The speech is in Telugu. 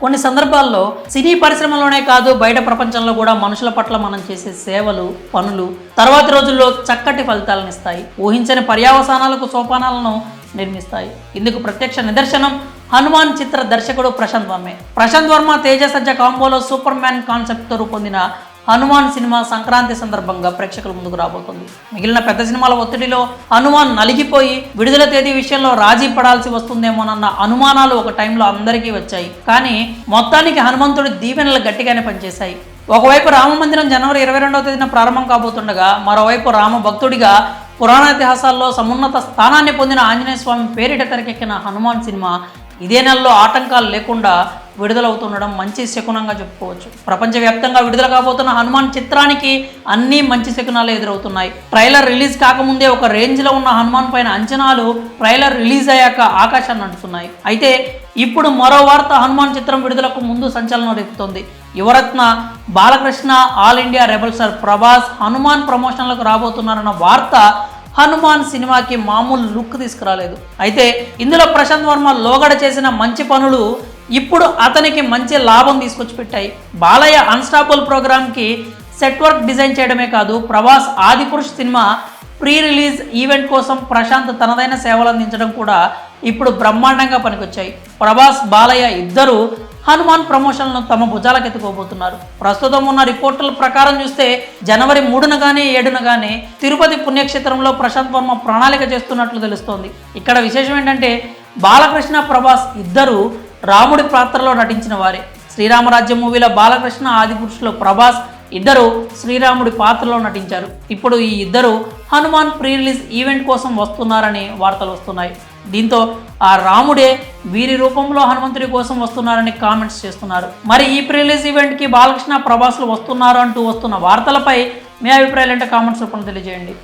కొన్ని సందర్భాల్లో సినీ పరిశ్రమలోనే కాదు బయట ప్రపంచంలో కూడా మనుషుల పట్ల మనం చేసే సేవలు పనులు తర్వాతి రోజుల్లో చక్కటి ఫలితాలను ఇస్తాయి. ఊహించని పర్యావసానాలకు సోపానాలను నిర్మిస్తాయి. ఇందుకు ప్రత్యక్ష నిదర్శనం హనుమాన్ చిత్ర దర్శకుడు ప్రశాంత్ వర్మే. ప్రశాంత్ వర్మ తేజ సజ్జ కాంబోలో సూపర్ మ్యాన్ కాన్సెప్ట్తో రూపొందిన హనుమాన్ సినిమా సంక్రాంతి సందర్భంగా ప్రేక్షకుల ముందుకు రాబోతుంది. మిగిలిన పెద్ద సినిమాల ఒత్తిడిలో హనుమాన్ నలిగిపోయి విడుదల తేదీ విషయంలో రాజీ పడాల్సి వస్తుందేమోనన్న అనుమానాలు ఒక టైంలో అందరికీ వచ్చాయి. కానీ మొత్తానికి హనుమంతుడి దీవెనలు గట్టిగానే పనిచేశాయి. ఒకవైపు రామ మందిరం జనవరి ఇరవై రెండవ తేదీన ప్రారంభం కాబోతుండగా మరోవైపు రామ భక్తుడిగా పురాణ ఇతిహాసాల్లో సమున్నత స్థానాన్ని పొందిన ఆంజనేయ స్వామి పేరిట తెరకెక్కిన హనుమాన్ సినిమా ఇదే నెలలో ఆటంకాలు లేకుండా విడుదలవుతుండడం మంచి శకునంగా చెప్పుకోవచ్చు. ప్రపంచవ్యాప్తంగా విడుదల కాబోతున్న హనుమాన్ చిత్రానికి అన్ని మంచి శకునాలు ఎదురవుతున్నాయి. ట్రైలర్ రిలీజ్ కాకముందే ఒక రేంజ్లో ఉన్న హనుమాన్ పైన అంచనాలు ట్రైలర్ రిలీజ్ అయ్యాక ఆకాశాన్ని అంటుతున్నాయి. అయితే ఇప్పుడు మరో వార్త హనుమాన్ చిత్రం విడుదలకు ముందు సంచలనం రేపుతోంది. Yuvaratna Balakrishna all India rebel Prabhas Hanuman ప్రమోషన్లకు రాబోతున్నారన్న వార్త హనుమాన్ సినిమాకి మామూలు లుక్ తీసుకురాలేదు. అయితే ఇందులో ప్రశాంత్ వర్మ లోగడ చేసిన మంచి పనులు ఇప్పుడు అతనికి మంచి లాభం తీసుకొచ్చి పెట్టాయి బాలయ్య అన్స్టాపుల్ ప్రోగ్రామ్కి సెట్ వర్క్ డిజైన్ చేయడమే కాదు Prabhas Adipurush cinema pre release event కోసం ప్రశాంత్ తనదైన సేవలు అందించడం కూడా ఇప్పుడు బ్రహ్మాండంగా పనికొచ్చాయి. ప్రభాస్ బాలయ్య ఇద్దరు హనుమాన్ ప్రమోషన్లను తమ భుజాలకెత్తుకోబోతున్నారు. ప్రస్తుతం ఉన్న రిపోర్టుల ప్రకారం చూస్తే జనవరి మూడున కానీ ఏడున కానీ తిరుపతి పుణ్యక్షేత్రంలో ప్రశాంత్ వర్మ ప్రణాళిక చేస్తున్నట్లు తెలుస్తోంది. ఇక్కడ విశేషం ఏంటంటే బాలకృష్ణ ప్రభాస్ ఇద్దరు రాముడి పాత్రలో నటించిన వారే. శ్రీరామరాజ్యం మూవీలో బాలకృష్ణ ఆదిపురుషులో ప్రభాస్ ఇద్దరు శ్రీరాముడి పాత్రలో నటించారు. ఇప్పుడు ఈ ఇద్దరు హనుమాన్ ప్రీ రిలీజ్ ఈవెంట్ కోసం వస్తున్నారని వార్తలు వస్తున్నాయి. దీంతో ఆ రాముడే వీరి రూపంలో హనుమంతుడి కోసం వస్తున్నారని కామెంట్స్ చేస్తున్నారు. మరి ఈ ప్రిలీజ్ ఈవెంట్కి బాలకృష్ణ ప్రభాస్లు వస్తున్నారు అంటూ వస్తున్న వార్తలపై మీ అభిప్రాయాలు అంటే కామెంట్స్ రూపంలో తెలియజేయండి.